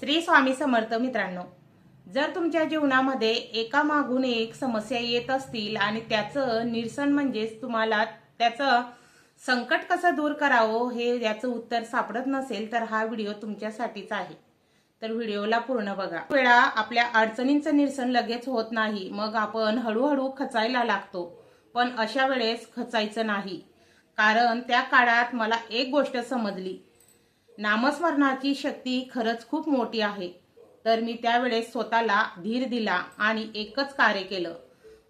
श्री स्वामी समर्थ मित्रांनो जर तुमच्या जीवनामध्ये एका मागून एक समस्या येत असतील आणि त्याचं निरसन म्हणजेच तुम्हाला त्याचं संकट कसं दूर करावं हे याचं उत्तर सापडत नसेल तर हा व्हिडिओ तुमच्यासाठीच आहे. तर व्हिडिओला पूर्ण बघा. वेळा आपल्या अडचणींचं निरसन लगेच होत नाही मग आपण हळूहळू खचायला लागतो. पण अशा वेळेस खचायचं नाही. कारण त्या काळात मला एक गोष्ट समजली. नामस्मरणाची शक्ती खरंच खूप मोठी आहे. तर मी त्यावेळेस स्वतःला धीर दिला आणि एकच कार्य केलं.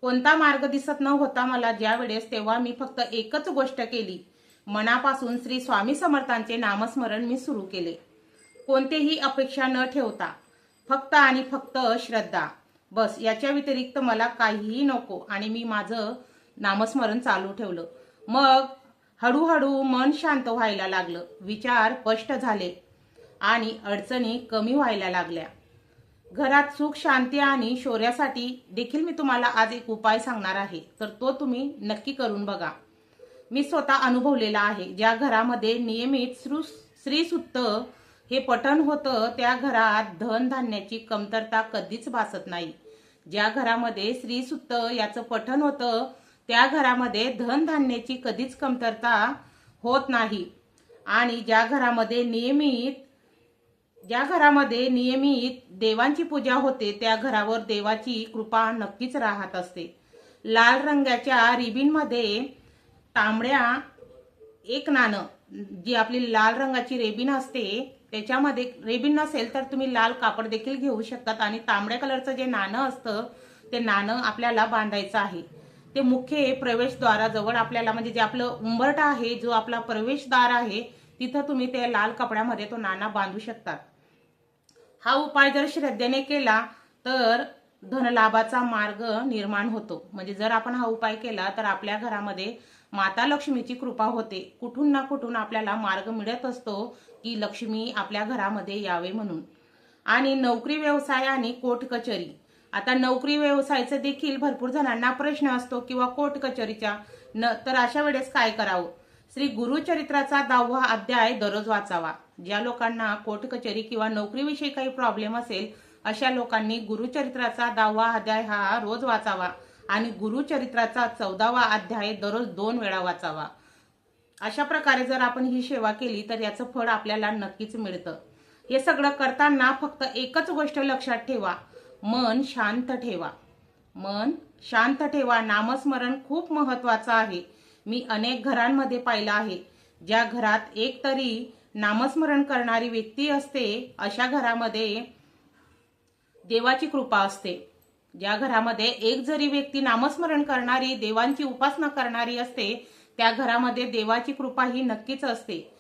कोणता मार्ग दिसत न होता मला ज्यावेळेस तेव्हा मी फक्त एकच गोष्ट केली. मनापासून श्री स्वामी समर्थांचे नामस्मरण मी सुरू केले. कोणतेही अपेक्षा न ठेवता फक्त आणि फक्त श्रद्धा बस याच्या व्यतिरिक्त मला काहीही नको आणि मी माझं नामस्मरण चालू ठेवलं. मग हळूहळू मन शांत व्हायला लागलं. विचार स्पष्ट झाले आणि अडचणी कमी व्हायला लागल्या. घरात सुख शांती आणि शौर्यासाठी देखील मी तुम्हाला आज एक उपाय सांगणार आहे. तर तो तुम्ही नक्की करून बघा. मी स्वतः अनुभवलेला आहे. ज्या घरामध्ये नियमित श्रू श्रीसुत्त हे पठण होतं त्या घरात धनधान्याची कमतरता कधीच भासत नाही. ज्या घरामध्ये श्रीसुत्त याचं पठण होतं त्या घरामध्ये धनधान्याची कधीच कमतरता होत नाही. आणि ज्या घरामध्ये नियमित ज्या घरामध्ये नियमित देवांची पूजा होते त्या घरावर देवाची कृपा नक्कीच राहत असते. लाल रंगाच्या रिबीनमध्ये तांबड्या एक नाणं. जी आपली लाल रंगाची रेबीन असते त्याच्यामध्ये रेबीन नसेल तर तुम्ही लाल कापड देखील घेऊ शकतात आणि तांबड्या कलरचं जे नाणं असतं ते नाणं आपल्याला बांधायचं आहे. ते मुख्य प्रवेशद्वाराजवळ. आपल्याला म्हणजे जे आपलं उंबरटा आहे जो आपला प्रवेशद्वार आहे तिथं तुम्ही ते लाल कपड्यामध्ये तो नाणा बांधू शकतात. हा उपाय जर श्रद्धेने केला तर धनलाभाचा मार्ग निर्माण होतो. म्हणजे जर आपण हा उपाय केला तर आपल्या घरामध्ये माता लक्ष्मीची कृपा होते. कुठून ना कुठून आपल्याला मार्ग मिळत असतो की लक्ष्मी आपल्या घरामध्ये यावे म्हणून. आणि नोकरी व्यवसाय आणि कोर्ट कचेरी. आता नोकरी व्यवसायाचा देखील भरपूर जणांना प्रश्न असतो किंवा कोर्ट कचेरीच्या न तर अशा वेळेस काय करावं? श्री गुरुचरित्राचा दहावा अध्याय दररोज वाचावा. ज्या लोकांना कोर्ट कचेरी किंवा नोकरीविषयी काही प्रॉब्लेम असेल अशा लोकांनी गुरुचरित्राचा दहावा अध्याय हा रोज वाचावा आणि गुरुचरित्राचा चौदावा अध्याय दररोज दोन वेळा वाचावा. अशा प्रकारे जर आपण ही सेवा केली तर याचं फळ आपल्याला नक्कीच मिळतं. हे सगळं करताना फक्त एकच गोष्ट लक्षात ठेवा. मन शांत ठेवा. मन शांत ठेवा नामस्मरण खूप महत्वाचं आहे. मी अनेक घरांमध्ये पाहिलं आहे. ज्या घरात एक तरी नामस्मरण करणारी व्यक्ती असते अशा घरामध्ये देवाची कृपा असते. ज्या घरामध्ये एक जरी व्यक्ती नामस्मरण करणारी देवांची उपासना करणारी असते त्या घरामध्ये देवाची कृपा ही नक्कीच असते.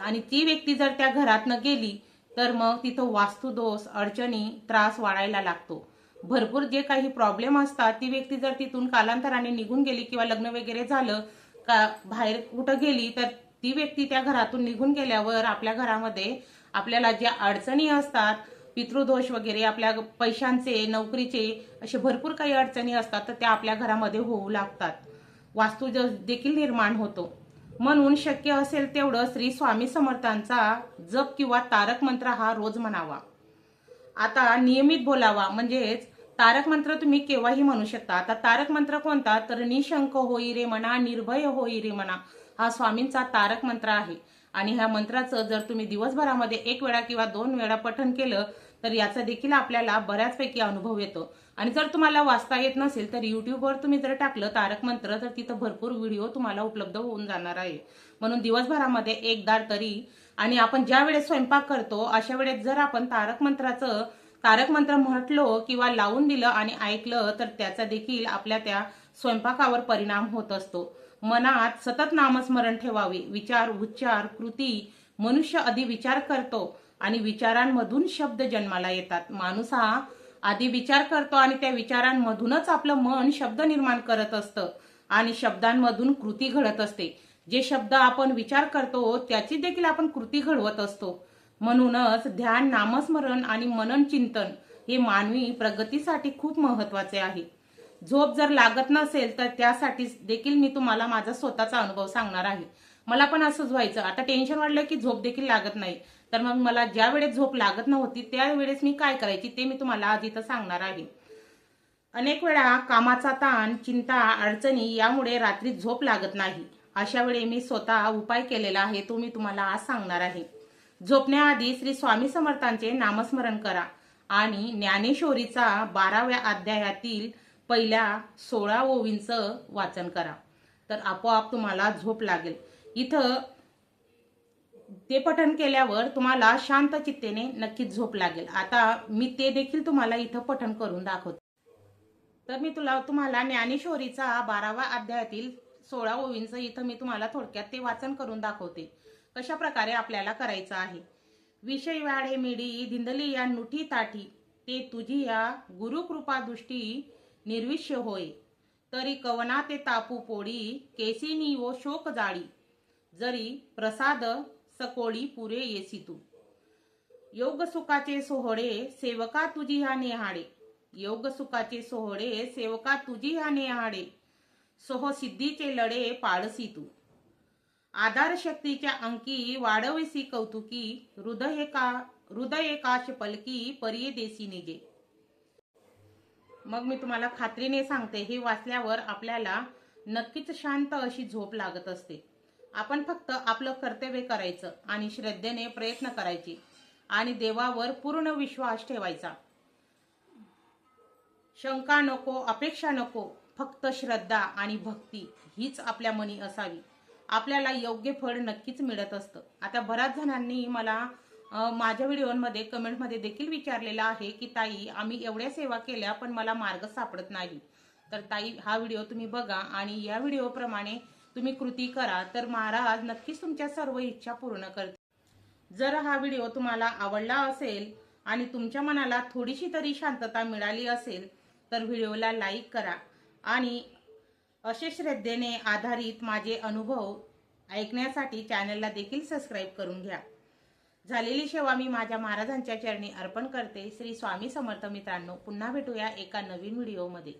आणि ती व्यक्ती जर त्या घरातनं गेली तर मग तिथं वास्तुदोष अडचणी त्रास वाढायला लागतो. भरपूर जे काही प्रॉब्लेम असतात ती व्यक्ती जर तिथून कालांतराने निघून गेली किंवा लग्न वगैरे झालं का बाहेर कुठं गेली तर ती व्यक्ती त्या घरातून निघून गेल्यावर आपल्या घरामध्ये आपल्याला ज्या अडचणी असतात पितृदोष वगैरे आपल्या पैशांचे नोकरीचे असे भरपूर काही अडचणी असतात तर त्या आपल्या घरामध्ये होऊ लागतात. वास्तू देखील निर्माण होतो. म्हणून शक्य असेल तेवढं श्री स्वामी समर्थांचा जप किंवा तारक मंत्र हा रोज म्हणावा. आता नियमित बोलावा म्हणजेच तारक मंत्र तुम्ही केव्हाही म्हणू शकता. आता तारक मंत्र कोणता? तर निशंक होई रे म्हणा निर्भय होई रे म्हणा हा स्वामींचा तारक मंत्र आहे. आणि ह्या मंत्राचं जर तुम्ही दिवसभरामध्ये एक वेळा किंवा दोन वेळा पठण केलं तर याचा देखील आपल्याला बऱ्याचपैकी अनुभव येतो. आणि जर तुम्हाला वाचता येत नसेल तर युट्यूबवर तुम्ही जर टाकलं तारक मंत्र तर तिथं भरपूर व्हिडिओ तुम्हाला उपलब्ध होऊन जाणार आहे. म्हणून दिवसभरामध्ये एकदा तरी आणि आपण ज्या वेळेस स्वयंपाक करतो अशा वेळेस जर आपण तारक मंत्राचं तारक मंत्र म्हटलो किंवा लावून दिलं आणि ऐकलं तर त्याचा देखील आपल्या त्या स्वयंपाकावर परिणाम होत असतो. मनात सतत नामस्मरण ठेवावे. विचार उच्चार कृती मनुष्य आधी विचार करतो आणि विचारांमधून शब्द जन्माला येतात. माणूस हा आधी विचार करतो आणि त्या विचारांमधूनच आपलं मन शब्द निर्माण करत असतं आणि शब्दांमधून कृती घडत असते. जे शब्द आपण विचार करतो त्याची देखील आपण कृती घडवत असतो. म्हणूनच ध्यान नामस्मरण आणि मनन चिंतन हे मानवी प्रगतीसाठी खूप महत्त्वाचे आहे. झोप जर लागत नसेल तर त्यासाठी देखील मी तुम्हाला माझा स्वतःचा अनुभव सांगणार आहे. मला पण असंच व्हायचं. आता टेन्शन वाढलं की झोप देखील लागत नाही. तर मग मला ज्या वेळेस झोप लागत नव्हती त्यावेळेस मी काय करायची ते मी तुम्हाला आज इथं सांगणार आहे. अनेक वेळा कामाचा ताण चिंता अडचणी यामुळे रात्री झोप लागत नाही. अशा वेळी मी स्वतः उपाय केलेला आहे तो मी तुम्हाला आज सांगणार आहे. झोपण्याआधी श्री स्वामी समर्थांचे नामस्मरण करा आणि ज्ञानेश्वरीचा बाराव्या अध्यायातील पहिल्या सोळा ओवींचं वाचन करा. तर आपोआप तुम्हाला झोप लागेल. इथं ते पठण केल्यावर तुम्हाला शांत चित्तेने नक्कीच झोप लागेल. आता मी ते देखील तुम्हाला इथं पठण करून दाखवते. तर मी तुला तुम्हाला ज्ञानेश्वरीचा बारावा अध्यायातील सोळा ओवींचं इथं मी तुम्हाला थोडक्यात ते वाचन करून दाखवते. कशा प्रकारे आपल्याला करायचं आहे. विषय वाढे मिडी धिंदली या नुठी ताठी ते तुझी या गुरुकृपा दृष्टी निर्विष्य होय. तरी कवना ते तापू पोळी केसिनी व शोक जाळी जरी प्रसाद सकोळी पुरे येसी तू योग सुखाचे सोहळे सेवका तुझी ह्या नेहाडे. योग सुखाचे सोहळे सेवका तुझी ह्या नेहाडे. सोह सिद्धीचे लढे पाळसी तू आधार शक्तीच्या अंकी वाढवेसी कौतुकी हृदय का हृदय काश पलकी परिये देसी निजे. मग मी तुम्हाला खात्रीने सांगते हे वाचल्यावर आपल्याला नक्कीच शांत अशी झोप लागत असते. आपण फक्त आपलं कर्तव्य करायचं आणि श्रद्धेने प्रयत्न करायचे आणि देवावर पूर्ण विश्वास ठेवायचा. शंका नको अपेक्षा नको फक्त श्रद्धा आणि भक्ती हीच आपल्या मनी असावी. आपल्याला योग्य फळ नक्कीच मिळत असतं. आता बऱ्याच जणांनी मला माझ्या व्हिडिओमध्ये कमेंटमध्ये देखील विचारलेलं आहे की ताई आम्ही एवढ्या सेवा केल्या पण मला मार्ग सापडत नाही. तर ताई हा व्हिडिओ तुम्ही बघा आणि या व्हिडिओप्रमाणे तुम्ही कृती करा तर महाराज नक्कीच तुमच्या सर्व इच्छा पूर्ण करतील. जर हा व्हिडिओ तुम्हाला आवडला असेल आणि तुमच्या मनाला थोडीशी तरी शांतता मिळाली असेल तर व्हिडिओला लाईक करा आणि असे श्रद्धेने आधारित माझे अनुभव ऐकण्यासाठी चॅनलला देखील सबस्क्राईब करून घ्या. झालेली सेवा मी माझ्या महाराजांच्या चरणी अर्पण करते. श्री स्वामी समर्थ मित्रांनो पुन्हा भेटूया एका नवीन व्हिडिओमध्ये.